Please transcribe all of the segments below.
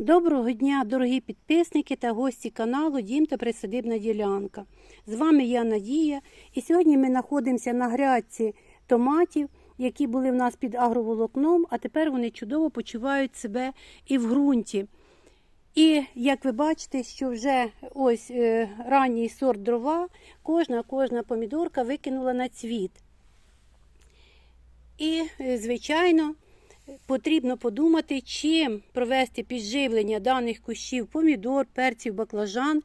Доброго дня, дорогі підписники та гості каналу Дім та Присадибна ділянка. З вами я Надія, і сьогодні ми знаходимося на грядці томатів, які були в нас під агроволокном, а тепер вони чудово почувають себе і в ґрунті. І як ви бачите, що вже ось е, ранній сорт дрова, кожна кожна помідорка викинула на цвіт. І, е, звичайно, потрібно подумати, чим провести підживлення даних кущів помідор, перців, баклажан,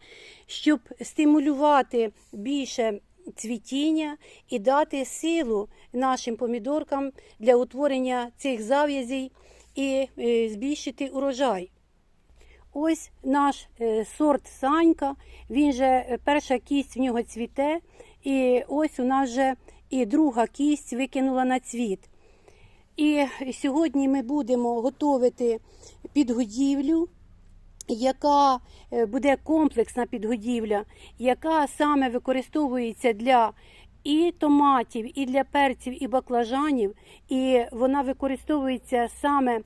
щоб стимулювати більше цвітіння і дати силу нашим помідоркам для утворення цих зав'язей і е, збільшити урожай. Ось наш е, сорт Санька, він же е, перша кість в нього цвіте, і ось у нас же і друга кість викинула на цвіт. І сьогодні ми будемо готувати підгодівлю, яка е, буде комплексна підгодівля, яка саме використовується для і томатів, і для перців, і баклажанів, і вона використовується саме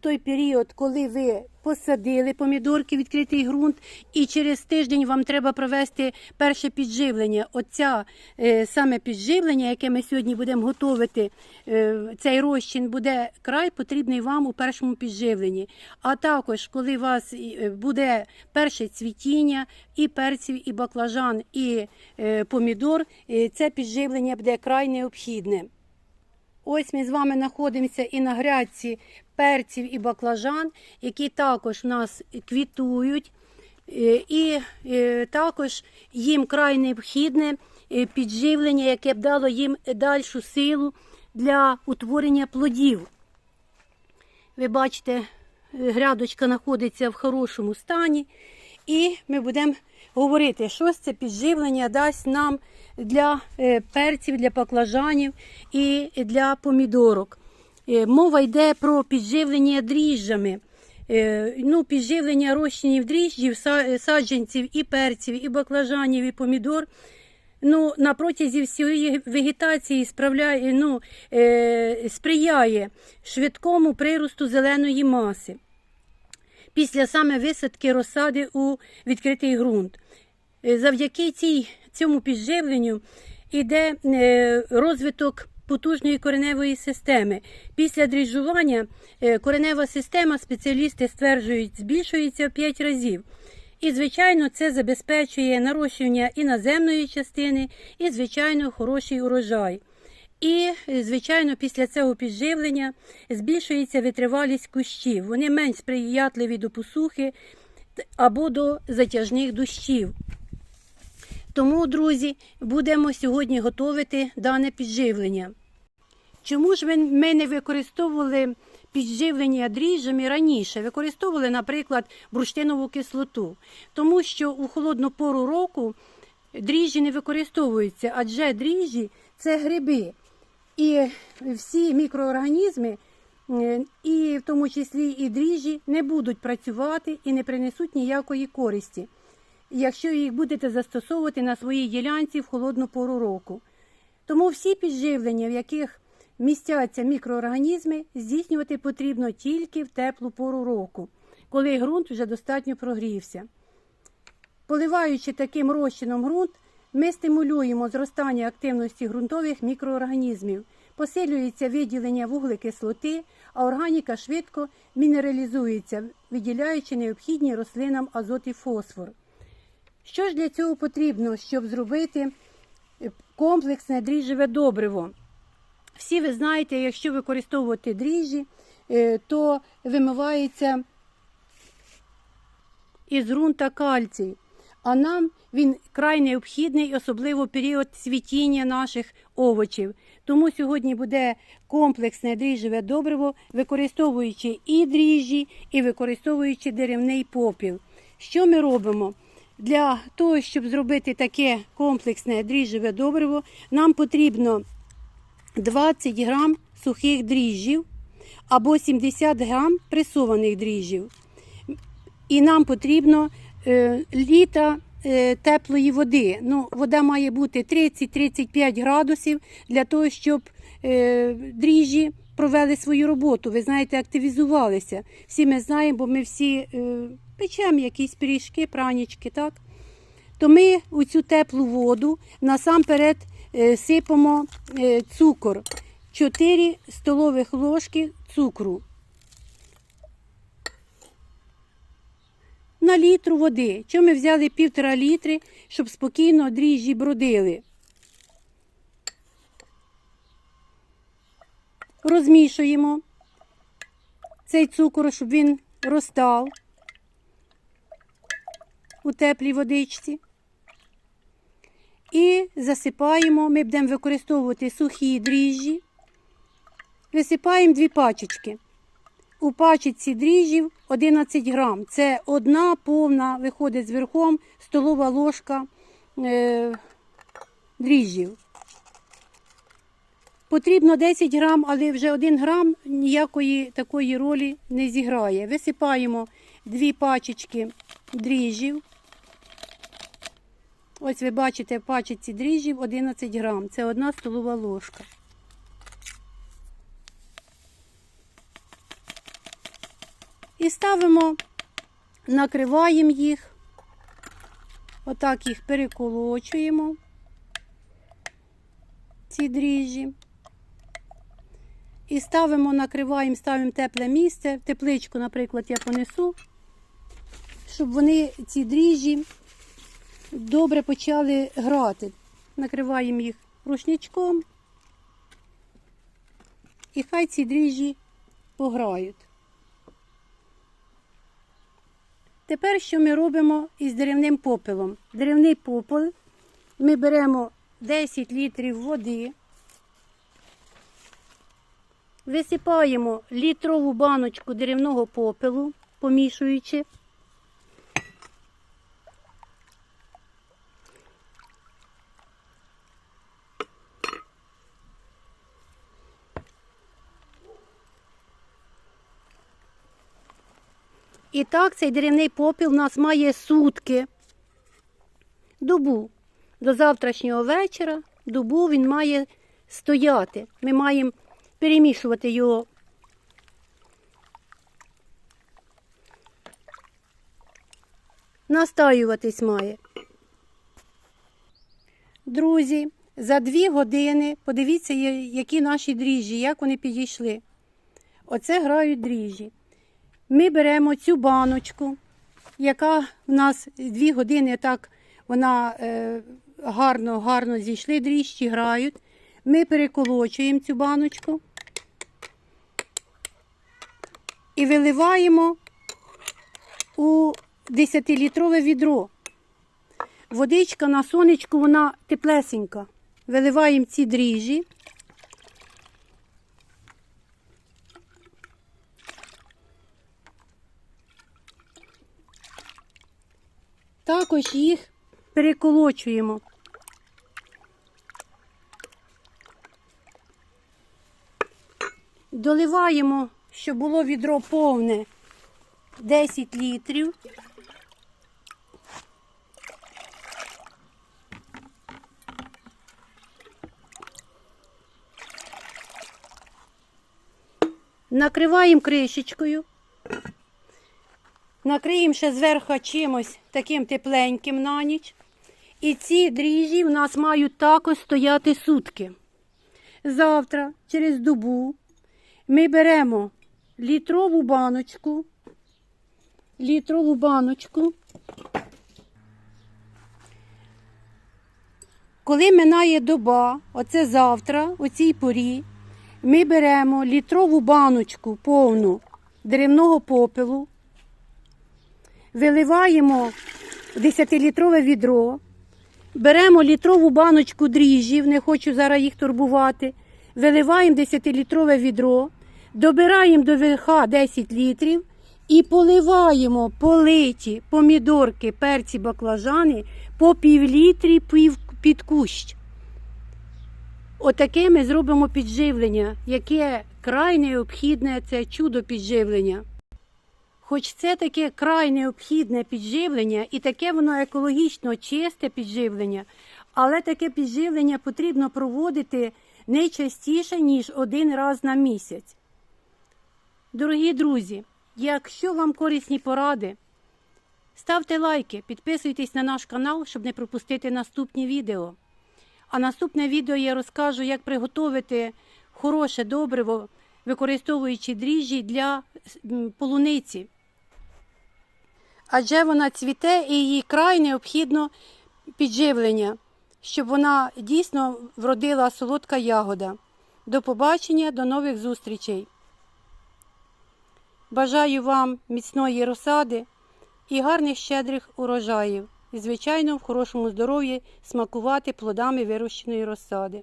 той період, коли ви посадили помідорки, відкритий ґрунт, і через тиждень вам треба провести перше підживлення. Оця е, саме підживлення, яке ми сьогодні будемо готувати, е, цей розчин буде край потрібний вам у першому підживленні. А також, коли у вас е, буде перше цвітіння і перців, і баклажан, і е, помідор, е, це підживлення буде край необхідне. Ось ми з вами знаходимося і на грядці перців і баклажан, які також нас квітують. Е, І е, також їм край необхідне е, підживлення, яке б дало їм дальшу силу для утворення плодів. Ви бачите, грядочка знаходиться в хорошому стані, і ми будемо говорити, що це підживлення дасть нам для е, перців, для баклажанів і для помідорок. Е, Мова йде про підживлення дріжджами. Е, Ну, підживлення розчинів дріжджів, саджанців і перців, і баклажанів, і помідор. Ну, на протязі всієї вегетації справляє, ну, е, сприяє швидкому приросту зеленої маси після саме висадки розсади у відкритий ґрунт. Е, Завдяки цій, цьому підживленню йде е, розвиток потужної кореневої системи. Після дріжджування е, коренева система, спеціалісти стверджують, збільшується в 5 разів. І, звичайно, це забезпечує нарощування і наземної частини, і, звичайно, хороший урожай. І, звичайно, після цього підживлення збільшується витривалість кущів. Вони менш сприятливі до посухи або до затяжних дощів. Тому, друзі, будемо сьогодні готувати дане підживлення. Чому ж ми не використовували підживлення дріжджами раніше? Використовували, наприклад, бурштинову кислоту. Тому що у холодну пору року дріжджі не використовуються, адже дріжджі це гриби. І всі мікроорганізми, е, і в тому числі і дріжджі, не будуть працювати і не принесуть ніякої користі, якщо їх будете застосовувати на своїй ділянці в холодну пору року. Тому всі підживлення, в яких містяться мікроорганізми, здійснювати потрібно тільки в теплу пору року, коли ґрунт вже достатньо прогрівся. Поливаючи таким розчином ґрунт, ми стимулюємо зростання активності ґрунтових мікроорганізмів, посилюється виділення вуглекислоти, а органіка швидко мінералізується, виділяючи необхідні рослинам азот і фосфор. Що ж для цього потрібно, щоб зробити е, комплексне дріжджеве добриво? Всі ви знаєте, якщо використовувати дріжджі, е, то вимивається із ґрунта кальцій. А нам він край необхідний, особливо в період цвітіння наших овочів. Тому сьогодні буде комплексне дріжджеве добриво, використовуючи і дріжджі, і використовуючи деревний попіл. Що ми робимо? Для того, щоб зробити таке комплексне дріжджеве добриво, нам потрібно 20 грам сухих дріжджів або 70 грам пресованих дріжджів. І нам потрібно літа е, теплої води. Ну, вода має бути 30-35 градусів для того, щоб е, дріжджі провели свою роботу, ви знаєте, активізувалися. Всі ми знаємо, бо ми всі е, печемо якісь пиріжки, пранічки, так? То ми у цю теплу воду насамперед е, сипемо е, цукор. 4 столових ложки цукру. На літру води. Чому ми взяли півтора літри, щоб спокійно дріжджі бродили. Розмішуємо цей цукор, щоб він розтав у теплій водичці. І засипаємо, ми будемо використовувати сухі дріжджі. Висипаємо дві пачечки. У пачечці дріжджів 11 грам. Це одна повна, виходить з столова ложка е, дріжджів. Потрібно 10 грам, але вже 1 грам ніякої такої ролі не зіграє. Висипаємо дві пачечки дріжджів. Ось ви бачите в пачечці дріжджів 11 грам. Це одна столова ложка. І ставимо, накриваємо їх, отак їх переколочуємо, ці дріжджі. І ставимо, накриваємо, ставимо тепле місце, тепличку, наприклад, я понесу, щоб вони, ці дріжджі, добре почали грати. Накриваємо їх рушничком. І хай ці дріжджі пограють. Тепер що ми робимо із деревним попелом? Деревний попел ми беремо 10 літрів води, висипаємо літрову баночку деревного попелу, помішуючи. І так цей деревний попіл у нас має сутки. Добу. До завтрашнього вечора добу він має стояти. Ми маємо перемішувати його. Настаюватись має. Друзі, за дві години подивіться, які наші дріжджі, як вони підійшли. Оце грають дріжджі. Ми беремо цю баночку, яка в нас дві години так вона е, гарно, гарно зійшли, дріжджі грають. Ми переколочуємо цю баночку і виливаємо у 10-літрове відро. Водичка на сонечку, вона теплесенька. Виливаємо ці дріжджі. Також їх переколочуємо. Доливаємо, щоб було відро повне 10 літрів. Накриваємо кришечкою. Накриємо ще зверху чимось таким тепленьким на ніч. І ці дріжджі в нас мають також стояти сутки. Завтра, через добу, ми беремо літрову баночку, літрову баночку. Коли минає доба, оце завтра, о цій порі, ми беремо літрову баночку повну деревного попелу, виливаємо 10-літрове відро, беремо літрову баночку дріжджів, не хочу зараз їх турбувати, виливаємо 10-літрове відро, добираємо до верха 10 літрів і поливаємо политі помідорки, перці, баклажани по півлітрі пів під кущ. Отаке ми зробимо підживлення, яке край необхідне, це чудо підживлення. Хоч це таке край необхідне підживлення, і таке воно екологічно чисте підживлення, але таке підживлення потрібно проводити не частіше, ніж один раз на місяць. Дорогі друзі, якщо вам корисні поради, ставте лайки, підписуйтесь на наш канал, щоб не пропустити наступні відео. А наступне відео я розкажу, як приготувати хороше добриво, використовуючи дріжджі для полуниці. Адже вона цвіте і їй край необхідно підживлення, щоб вона дійсно вродила солодка ягода. До побачення, до нових зустрічей. Бажаю вам міцної розсади і гарних щедрих урожаїв. І, звичайно, в хорошому здоров'ї смакувати плодами вирощеної розсади.